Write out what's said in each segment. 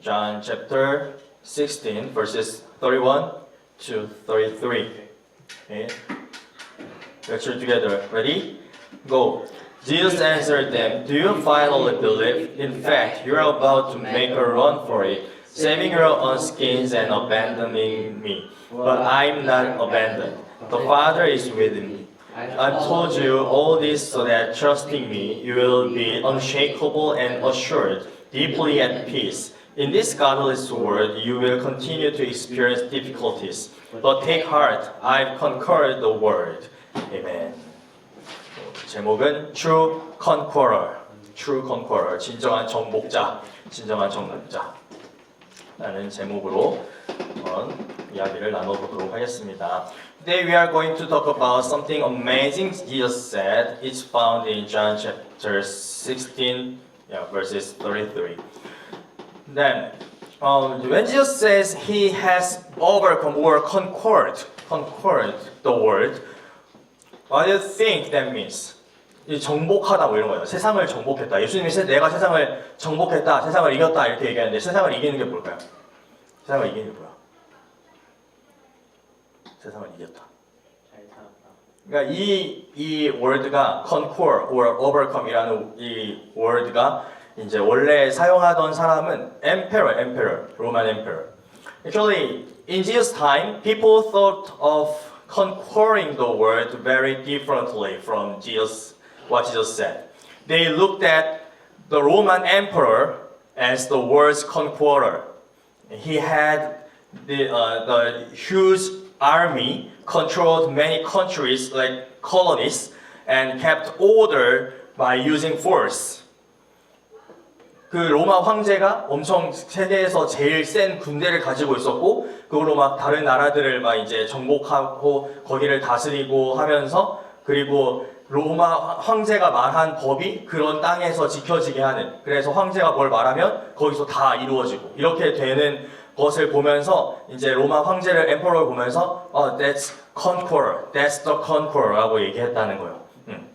John chapter 16, verses 31 to 33. Okay. Let's read together. Ready? Go. Jesus answered them, Do you finally believe? In fact, you are about to make a run for it, saving your own skins and abandoning me. But I'm not abandoned. The Father is with me. I've told you all this so that trusting me, you will be unshakable and assured, deeply at peace. In this godless world, you will continue to experience difficulties. But take heart, I've conquered the world. Amen. 제목은 True Conqueror. True Conqueror. 진정한 정복자. 진정한 정복자. 라는 제목으로 한번 이야기를 나눠보도록 하겠습니다. Today we are going to talk about something amazing Jesus said. It's found in John chapter 16, yeah, verses 33. Then, um, when Jesus says he has overcome or conquered, conquered the world, what do you think that means? 이 정복하다 뭐 이런 거예요. 세상을 정복했다. 예수님이 세- 내가 세상을 정복했다, 세상을 이겼다 이렇게 얘기하는데 세상을 이기는 게 뭘까요? 세상을 이기는 게 뭐야? 세상을 이겼다. 그러니까 이, 이 word가 conquer or overcome이라는 이 word가 이제 원래 사용하던 사람은 emperor, emperor, Roman emperor. Actually, in Jesus' time, people thought of conquering the world very differently from Jesus, what Jesus said. They looked at the Roman emperor as the world's conqueror. He had the, uh, the huge army, controlled many countries like colonies, and kept order by using force. 그 로마 황제가 엄청 세계에서 제일 센 군대를 가지고 있었고 그걸로 막 다른 나라들을 막 이제 정복하고 거기를 다스리고 하면서 그리고 로마 황제가 말한 법이 그런 땅에서 지켜지게 하는 그래서 황제가 뭘 말하면 거기서 다 이루어지고 이렇게 되는 것을 보면서 이제 로마 황제를 엠퍼러를 보면서 어 that's conqueror that's the conqueror라고 얘기했다는 거예요. 음.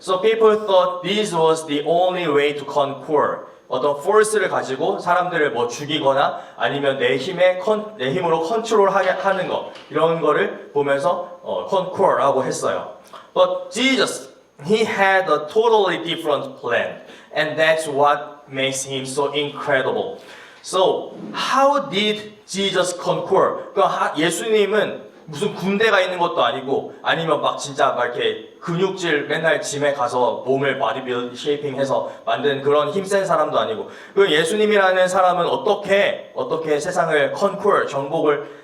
So people thought this was the only way to conquer. 어떤 force를 가지고 사람들을 뭐 죽이거나 아니면 내 힘에 컨, 내 힘으로 컨트롤하게 하는 거 이런 거를 보면서 어, conquer라고 했어요. But Jesus, he had a totally different plan, and that's what makes him so incredible. So how did Jesus conquer? 그러니까 하- 예수님은 무슨 군대가 있는 것도 아니고 아니면 막 진짜 막 이렇게 근육질 맨날 짐에 가서 몸을 바디빌 쉐이핑해서 만든 그런 힘센 사람도 아니고 그 예수님이라는 사람은 어떻게 어떻게 세상을 컨쿠어 정복을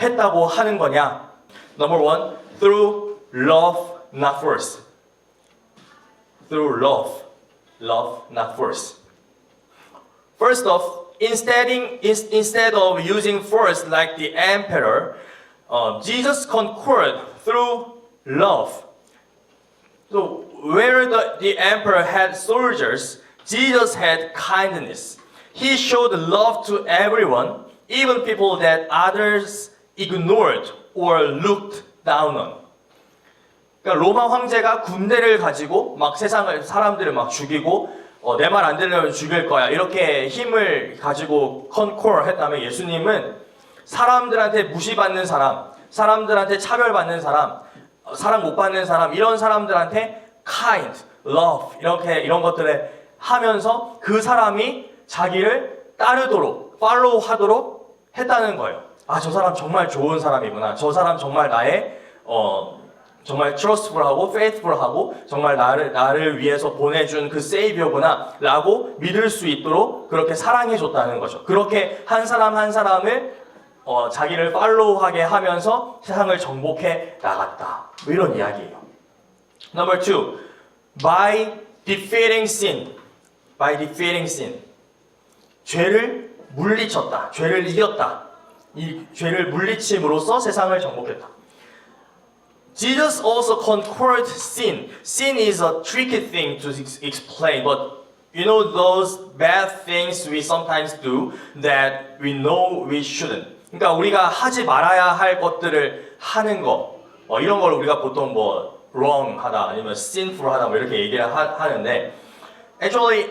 했다고 하는 거냐? Number one, through love, not force. Through love, love, not force. First off, instead, in- instead of using force like the emperor, uh, Jesus conquered through love. So where the, the emperor had soldiers, Jesus had kindness. He showed love to everyone, even people that others ignored or looked down on. 그러니까 로마 황제가 군대를 가지고 막 세상을 사람들을 막 죽이고 어, 내 말 안 들으면 죽일 거야 이렇게 힘을 가지고 컨코어 했다면 예수님은 사람들한테 무시받는 사람, 사람들한테 차별받는 사람, 어, 사랑 못 받는 사람 이런 사람들한테 kind, love 이렇게 이런 것들을 하면서 그 사람이 자기를 따르도록 팔로우 하도록 했다는 거예요. 아 저 사람 정말 좋은 사람이구나. 저 사람 정말 나의 어 정말 trustful하고 faithful하고 정말 나를 나를 위해서 보내준 그 세이비어구나라고 믿을 수 있도록 그렇게 사랑해 줬다는 거죠. 그렇게 한 사람 한 사람을 어, 자기를 팔로우하게 하면서 세상을 정복해 나갔다. 뭐 이런 이야기예요. Number two, by defeating sin, by defeating sin, 죄를 물리쳤다, 죄를 이겼다. 이 죄를 물리침으로써 세상을 정복했다. Jesus also conquered sin. Sin is a tricky thing to ex- explain, but you know those bad things we sometimes do that we know we shouldn't. 그러니까 우리가 하지 말아야 할 것들을 하는 거, 어, 이런 걸 우리가 보통 뭐 wrong 하다 아니면 sinful 하다 뭐 이렇게 얘기를 하, 하는데 actually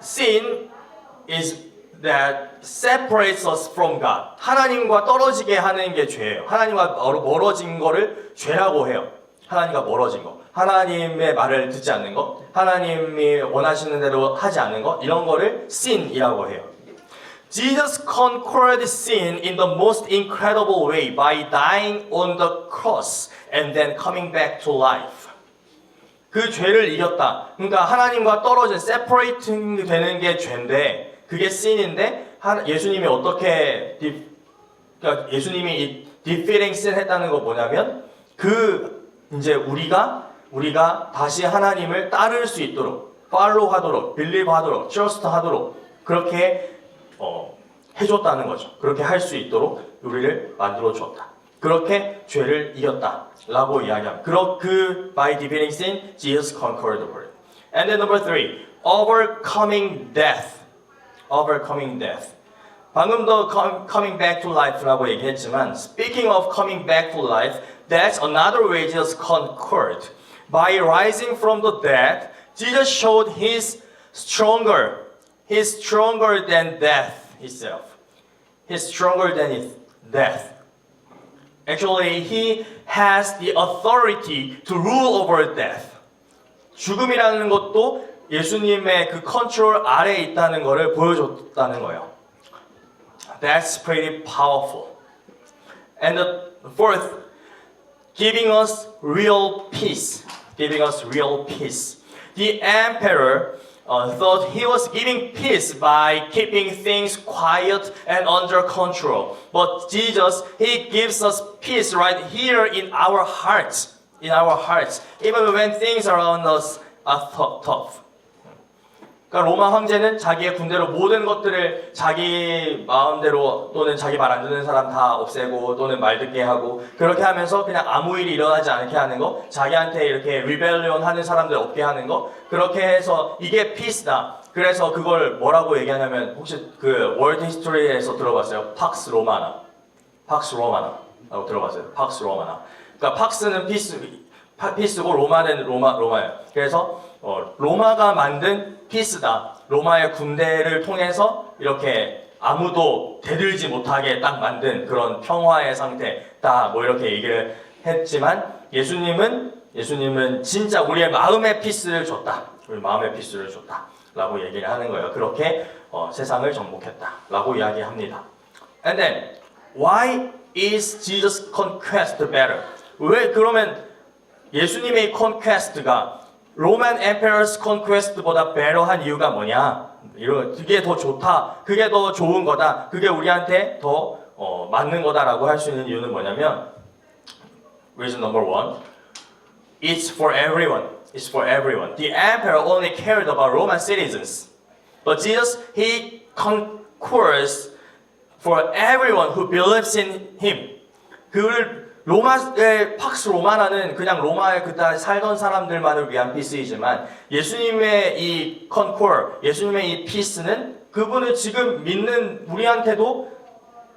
sin is that separates us from God. 하나님과 떨어지게 하는 게 죄예요. 하나님과 멀- 멀어진 거를 죄라고 해요. 하나님과 멀어진 거. 하나님의 말을 듣지 않는 거. 하나님이 원하시는 대로 하지 않는 거. 이런 거를 sin이라고 해요. Jesus conquered sin in the most incredible way by dying on the cross and then coming back to life. 그 죄를 이겼다. 그러니까 하나님과 떨어진 separating 되는 게 죄인데 그게 sin인데 하- 예수님이 어떻게 디- 그러니까 예수님이 이 defeating sin 했다는 거 뭐냐면 그 이제 우리가 우리가 다시 하나님을 따를 수 있도록 follow 하도록 believe 하도록 trust 하도록 그렇게 어, 해줬다는 거죠. 그렇게 할 수 있도록 우리를 만들어 주었다. 그렇게 죄를 이겼다라고 이야기합니다. 그러 그 by defeating sin, Jesus conquered the world. And then number three, overcoming death. Overcoming death. 방금 더 com- coming back to life라고 얘기했지만 speaking of coming back to life, that's another way Jesus conquered. By rising from the dead, Jesus showed he's stronger. He's stronger than death itself. He's stronger than it, death. Actually, he has the authority to rule over death. 죽음이라는 것도 예수님의 그 컨트롤 아래에 있다는 것을 보여줬다는 거예요. That's pretty powerful. And the fourth, giving us real peace. Giving us real peace. The emperor uh, thought he was giving peace by keeping things quiet and under control. But Jesus, he gives us peace right here in our hearts. In our hearts. Even when things around us are tough. 그러니까 로마 황제는 자기의 군대로 모든 것들을 자기 마음대로 또는 자기 말 안 듣는 사람 다 없애고 또는 말 듣게 하고 그렇게 하면서 그냥 아무 일이 일어나지 않게 하는 거 자기한테 이렇게 리벨리온 하는 사람들 없게 하는 거 그렇게 해서 이게 피스다 그래서 그걸 뭐라고 얘기하냐면 혹시 그 월드 히스토리에서 들어봤어요? 팍스 로마나 팍스 로마나라고 들어봤어요? 팍스 로마나 그러니까 팍스는 피스 파- 피스고 로마는 로마 로마예요. 그래서 어, 로마가 만든 피스다. 로마의 군대를 통해서 이렇게 아무도 대들지 못하게 딱 만든 그런 평화의 상태다. 뭐 이렇게 얘기를 했지만 예수님은 예수님은 진짜 우리의 마음의 피스를 줬다. 우리 마음의 피스를 줬다.라고 얘기를 하는 거예요. 그렇게 어, 세상을 정복했다.라고 이야기합니다. And then why is Jesus conquest better? 왜 그러면 예수님의 컨퀘스트가 로만 엠페러스 컨퀘스트보다 베러한 이유가 뭐냐? 이런 그게 더 좋다. 그게 더 좋은 거다. 그게 우리한테 더 어, 맞는 거다라고 할 수 있는 이유는 뭐냐면 reason number one, it's for everyone. It's for everyone. The emperor only cared about Roman citizens, but Jesus he conquers for everyone who believes in him. 그를 로마의 팍스 로마나는 그냥 로마에 그때 살던 사람들만을 위한 피스이지만 예수님의 이 컨콜, 예수님의 이 피스는 그분을 지금 믿는 우리한테도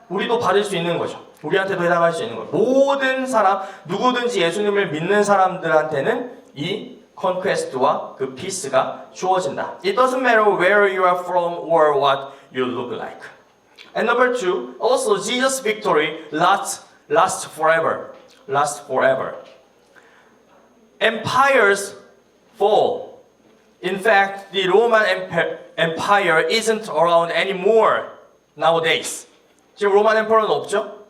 우리도 받을 수 있는 거죠. 우리한테도 해당할 수 있는 거예요. 모든 사람, 누구든지 예수님을 믿는 사람들한테는 이 컨퀘스트와 그 피스가 주어진다. It doesn't matter where you are from or what you look like. And number two, also Jesus' victory lasts, lasts forever. Lasts forever. Empires fall. In fact, the Roman Empire isn't around anymore nowadays. 지금 로만 엠퍼러는 없죠?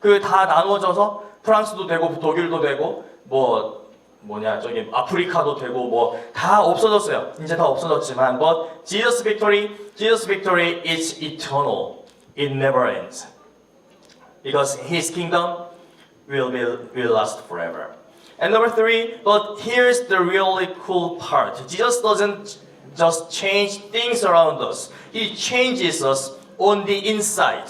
그 다 나눠져서 프랑스도 되고 독일도 되고 뭐 뭐냐 저기 아프리카도 되고 뭐 다 없어졌어요. 이제 다 없어졌지만 but Jesus victory, Jesus victory is eternal. It never ends. Because his kingdom will be will last forever. And number three, but here's the really cool part. Jesus doesn't just change things around us. He changes us on the inside.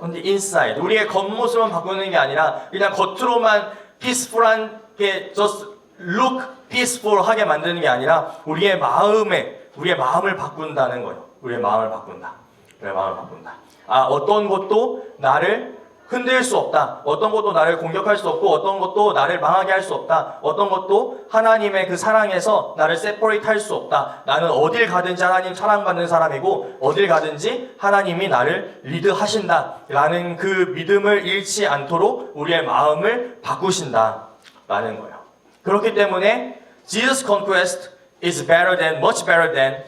On the inside. 우리의 겉모습만 바꾸는 게 아니라 그냥 겉으로만 peaceful한 게 just look peaceful 하게 만드는 게 아니라 우리의 마음에 우리의 마음을 바꾼다는 거예요. 우리의 마음을 바꾼다. 우리의 마음을 바꾼다. 아 어떤 것도 나를 흔들 수 없다. 어떤 것도 나를 공격할 수 없고 어떤 것도 나를 망하게 할 수 없다. 어떤 것도 하나님의 그 사랑에서 나를 세퍼레이트 할 수 없다. 나는 어딜 가든지 하나님 사랑받는 사람이고 어딜 가든지 하나님이 나를 리드하신다. 라는 그 믿음을 잃지 않도록 우리의 마음을 바꾸신다. 라는 거예요. 그렇기 때문에 Jesus conquest is better than much better than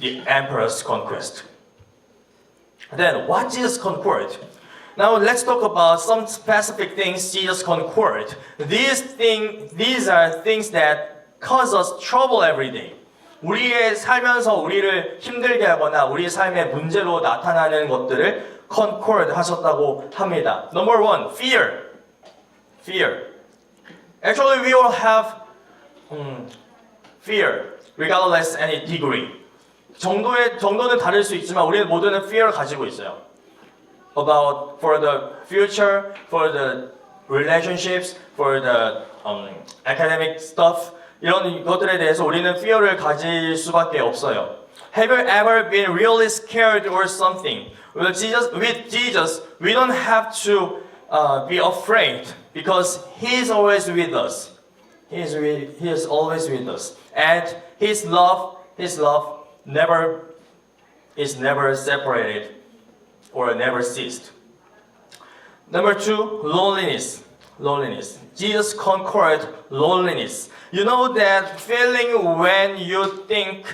the emperor's conquest. Then what Jesus conquered? Now let's talk about some specific things Jesus conquered. These thing, these are things that cause us trouble every day. 우리의 살면서 우리를 힘들게 하거나 우리 삶의 문제로 나타나는 것들을 conquered 하셨다고 합니다. Number one, fear. Fear. Actually, we all have um, fear, regardless any degree. 정도의 정도는 다를 수 있지만 우리 모두는 fear 가지고 있어요. About for the future, for the relationships, for the um, academic stuff 이런 것들에 대해서 우리는 fear를 가질 수밖에 없어요. Have you ever been really scared or something? With Jesus, with Jesus, we don't have to uh, be afraid because He is always with us. He is, with, he is always with us. And His love, His love never is never separated or never ceased. Number two, loneliness. Loneliness. Jesus conquered loneliness. You know that feeling when you think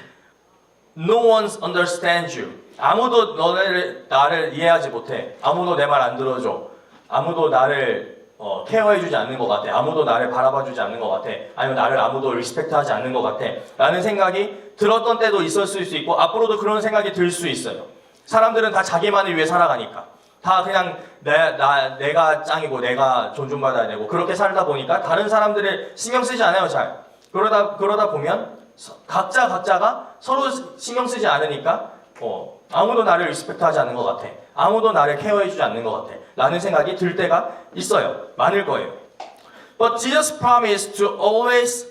no one understands you. 아무도 너를 나를 이해하지 못해. 아무도 내 말 안 들어줘. 아무도 나를 어, 케어해주지 않는 것 같아. 아무도 나를 바라봐주지 않는 것 같아. 아니면 나를 아무도 리스펙트하지 않는 것 같아. 라는 생각이 들었던 때도 있었을 수 있고 앞으로도 그런 생각이 들 수 있어요. 사람들은 다 자기만을 위해 살아가니까. 다 그냥 내, 나, 내가 짱이고 내가 존중받아야 되고 그렇게 살다 보니까 다른 사람들을 신경 쓰지 않아요 잘. 그러다 그러다 보면 서- 각자 각자가 서로 신경 쓰지 않으니까 어, 아무도 나를 리스펙트 하지 않는 것 같아. 아무도 나를 케어해주지 않는 것 같아. 라는 생각이 들 때가 있어요. 많을 거예요. But Jesus promised to always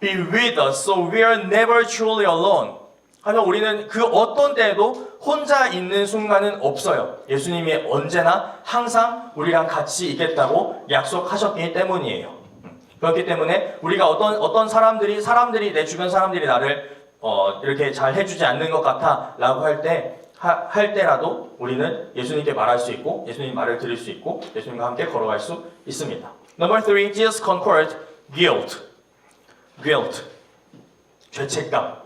be with us so we are never truly alone 하지만 우리는 그 어떤 때에도 혼자 있는 순간은 없어요. 예수님이 언제나 항상 우리랑 같이 있겠다고 약속하셨기 때문이에요. 그렇기 때문에 우리가 어떤 어떤 사람들이 사람들이 내 주변 사람들이 나를 어, 이렇게 잘 해주지 않는 것 같아라고 할때 할 때라도 우리는 예수님께 말할 수 있고 예수님 말을 들을 수 있고 예수님과 함께 걸어갈 수 있습니다. Number three, Jesus conquered guilt. guilt. 죄책감.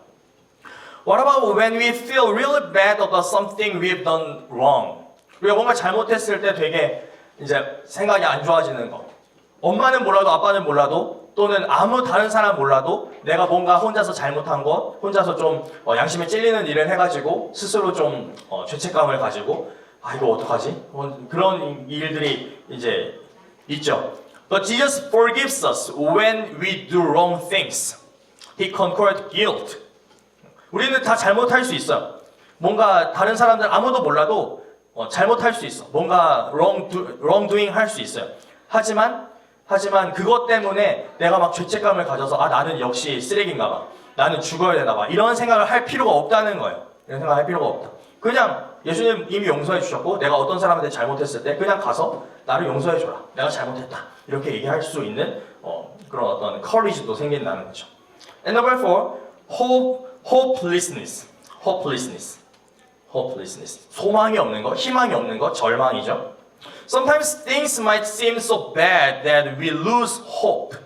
What about when we feel really bad about something we've done wrong? 우리가 뭔가 잘못했을 때 되게 이제 생각이 안 좋아지는 거. 엄마는 몰라도 아빠는 몰라도 또는 아무 다른 사람 몰라도 내가 뭔가 혼자서 잘못한 것, 혼자서 좀 어, 양심에 찔리는 일을 해가지고 스스로 좀 어, 죄책감을 가지고 아 이거 어떡하지? 어, 그런 일들이 이제 있죠. But Jesus forgives us when we do wrong things. He conquered guilt. 우리는 다 잘못할 수 있어. 뭔가 다른 사람들 아무도 몰라도 어, 잘못할 수 있어. 뭔가 wrong, wrong doing 할 수 있어요. 하지만 하지만 그것 때문에 내가 막 죄책감을 가져서 아 나는 역시 쓰레기인가 봐. 나는 죽어야 되나 봐. 이런 생각을 할 필요가 없다는 거예요. 이런 생각을 할 필요가 없다. 그냥 예수님 이미 용서해 주셨고 내가 어떤 사람한테 잘못했을 때 그냥 가서 나를 용서해 줘라. 내가 잘못했다. 이렇게 얘기할 수 있는 어, 그런 어떤 커리지도 생긴다는 거죠. And number four, hope, hopelessness. hopelessness. hopelessness. 소망이 없는 거, 희망이 없는 거, 절망이죠. Sometimes things might seem so bad that we lose hope.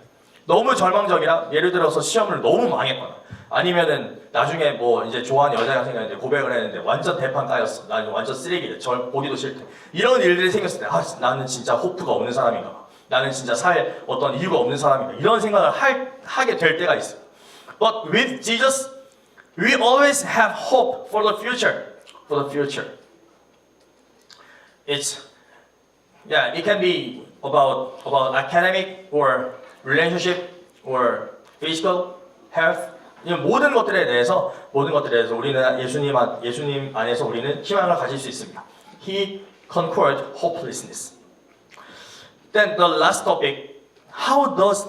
너무 절망적이라 예를 들어서 시험을 너무 망했거나 아니면은 나중에 뭐 이제 좋아하는 여자가 생겼는데 고백을 했는데 완전 대판 까였어. 나는 완전 쓰레기래. 절 보기도 싫대. 이런 일들이 생겼을 때 아, 나는 진짜 호프가 없는 사람인가 봐. 나는 진짜 살 어떤 이유가 없는 사람인가. 이런 생각을 할, 하게 될 때가 있어요. But with Jesus, we always have hope for the future. For the future. It's yeah, it can be about about academic or relationship or physical health. 모든 것들에 대해서 모든 것들에 대해서 우리는 예수님 안, 예수님 안에서 우리는 희망을 가질 수 있습니다. He conquered hopelessness. Then the last topic, how does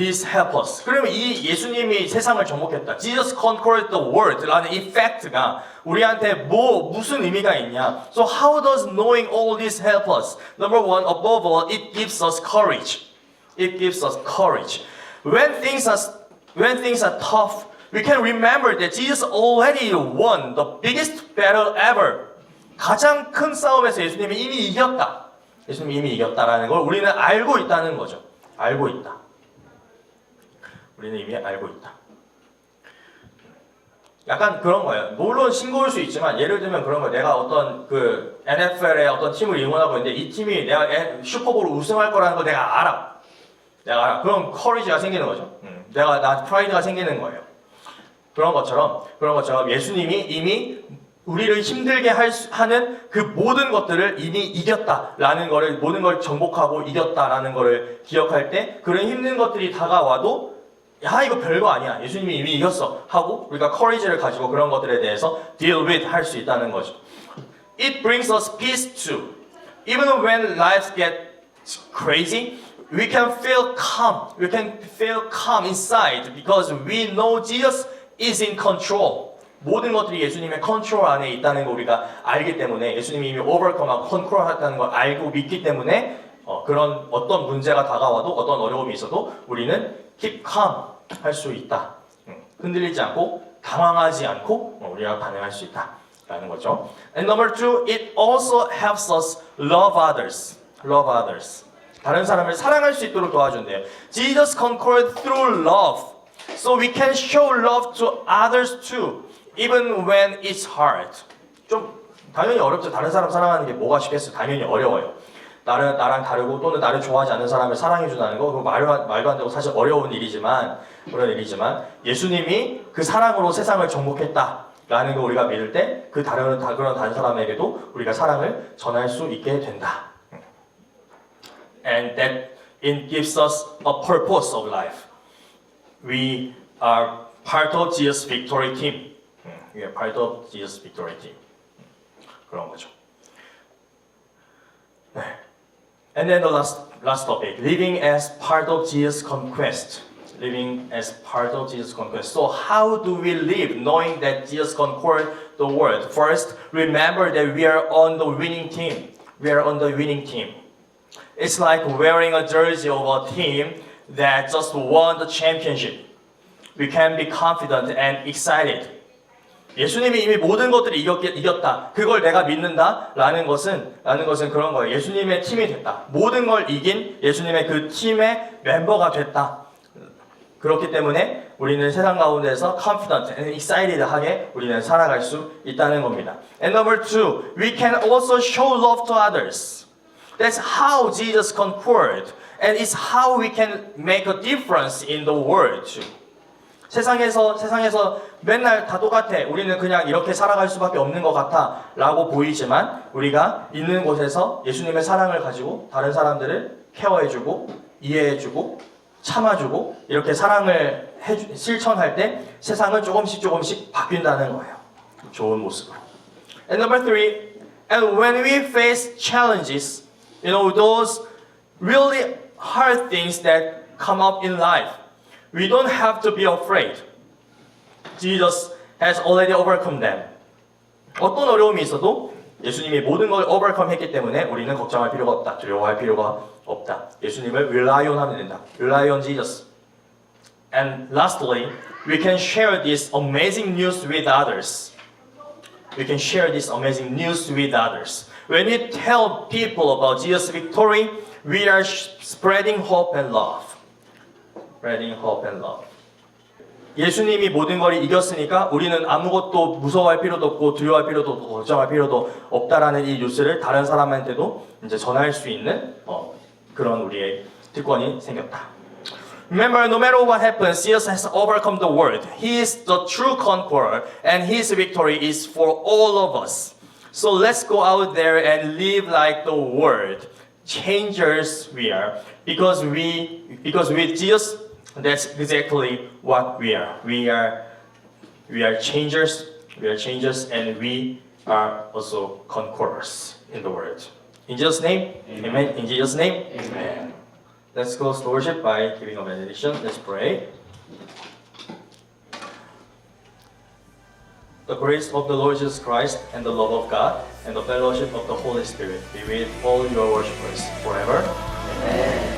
this help us. 그러면 이 예수님이 세상을 정복했다. Jesus conquered the world라는 이 팩트가 우리한테 뭐 무슨 의미가 있냐? So how does knowing all this help us? Number one, above all, it gives us courage. It gives us courage. When things are when things are tough, we can remember that Jesus already won the biggest battle ever. 가장 큰 싸움에서 예수님이 이미 이겼다. 예수님이 이미 이겼다라는 걸 우리는 알고 있다는 거죠. 알고 있다. 우리는 이미 알고 있다. 약간 그런 거예요. 물론 싱거울 수 있지만 예를 들면 그런 거예요. 내가 어떤 그 NFL의 어떤 팀을 응원하고 있는데 이 팀이 내가 에- 슈퍼볼 우승할 거라는 거 내가 알아. 내가 알아. 그럼 커리지가 생기는 거죠. 음, 내가 나 프라이드가 생기는 거예요. 그런 것처럼 그런 것처럼 예수님이 이미 우리를 힘들게 할 수- 하는 그 모든 것들을 이미 이겼다라는 거를 모든 걸 정복하고 이겼다라는 거를 기억할 때 그런 힘든 것들이 다가와도 야 이거 별거 아니야 예수님이 이미 이겼어 하고 우리가 커리지를 가지고 그런 것들에 대해서 deal with 할 수 있다는 거죠. It brings us peace too. Even when life gets crazy, we can feel calm. We can feel calm inside because we know Jesus is in control. 모든 것들이 예수님의 컨트롤 안에 있다는 걸 우리가 알기 때문에 예수님이 이미 오버컴하고 컨트롤했다는 걸 알고 믿기 때문에 어, 그런 어떤 문제가 다가와도 어떤 어려움이 있어도 우리는 keep calm 할 수 있다. 음, 흔들리지 않고 당황하지 않고 어, 우리가 반응할 수 있다라는 거죠. And number two, it also helps us love others. Love others. 다른 사람을 사랑할 수 있도록 도와준대요. Jesus conquered through love. So we can show love to others too, even when it's hard. 좀 당연히 어렵죠. 다른 사람 사랑하는 게 뭐가 쉽겠어요? 당연히 어려워요. 나를 나랑 다르고 또는 나를 좋아하지 않는 사람을 사랑해 준다는 거 말도 말도 안 되고 사실 어려운 일이지만 그런 일이지만 예수님이 그 사랑으로 세상을 정복했다 라는 거 우리가 믿을 때 그 다른 다 그런 다른 사람에게도 우리가 사랑을 전할 수 있게 된다. And that it gives us a purpose of life. We are part of Jesus victory team. 음, We are part of Jesus victory team. 그런 거죠. 네. And then the last last topic, living as part of Jesus conquest. Living as part of Jesus conquest. So how do we live knowing that Jesus conquered the world? First, remember that we are on the winning team. We are on the winning team. It's like wearing a jersey of a team that just won the championship. We can be confident and excited. 예수님이 이미 모든 것들을 이겼, 이겼다. 그걸 내가 믿는다. 라는 것은, 라는 것은 그런 거예요. 예수님의 팀이 됐다. 모든 걸 이긴 예수님의 그 팀의 멤버가 됐다. 그렇기 때문에 우리는 세상 가운데서 confident and excited 하게 우리는 살아갈 수 있다는 겁니다. And number two, we can also show love to others. That's how Jesus conquered. And it's how we can make a difference in the world too. 세상에서 세상에서 맨날 다 똑같아. 우리는 그냥 이렇게 살아갈 수밖에 없는 것 같아라고 보이지만 우리가 있는 곳에서 예수님의 사랑을 가지고 다른 사람들을 케어해주고 이해해주고 참아주고 이렇게 사랑을 해주, 실천할 때 세상은 조금씩 조금씩 바뀐다는 거예요. 좋은 모습으로. And number three, and when we face challenges, you know those really hard things that come up in life. We don't have to be afraid. Jesus has already overcome them. 어떤 어려움이 있어도 예수님이 모든 걸 overcome 했기 때문에 우리는 걱정할 필요가 없다. 두려워할 필요가 없다. 예수님을 rely on 하면 된다. rely on Jesus. And lastly, we can share this amazing news with others. We can share this amazing news with others. When we tell people about Jesus' victory, we are sh- spreading hope and love. spreading hope and love. 예수님이 모든 걸 이겼으니까 우리는 아무것도 무서워할 필요도 없고 두려워할 필요도 없고 걱정할 필요도 없다라는 이 뉴스를 다른 사람한테도 이제 전할 수 있는 어, 그런 우리의 특권이 생겼다. Remember, no matter what happens, Jesus has overcome the world. He is the true conqueror, and his victory is for all of us. So let's go out there and live like the world changers we are, because we, because with Jesus, that's exactly what we are. We are, we are changers. We are changers, and we are also conquerors in the world. In Jesus' name, Amen. In Jesus' name, Amen. Let's close the worship by giving a benediction. Let's pray. The grace of the Lord Jesus Christ and the love of God and the fellowship of the Holy Spirit be with all your worshippers forever. Amen.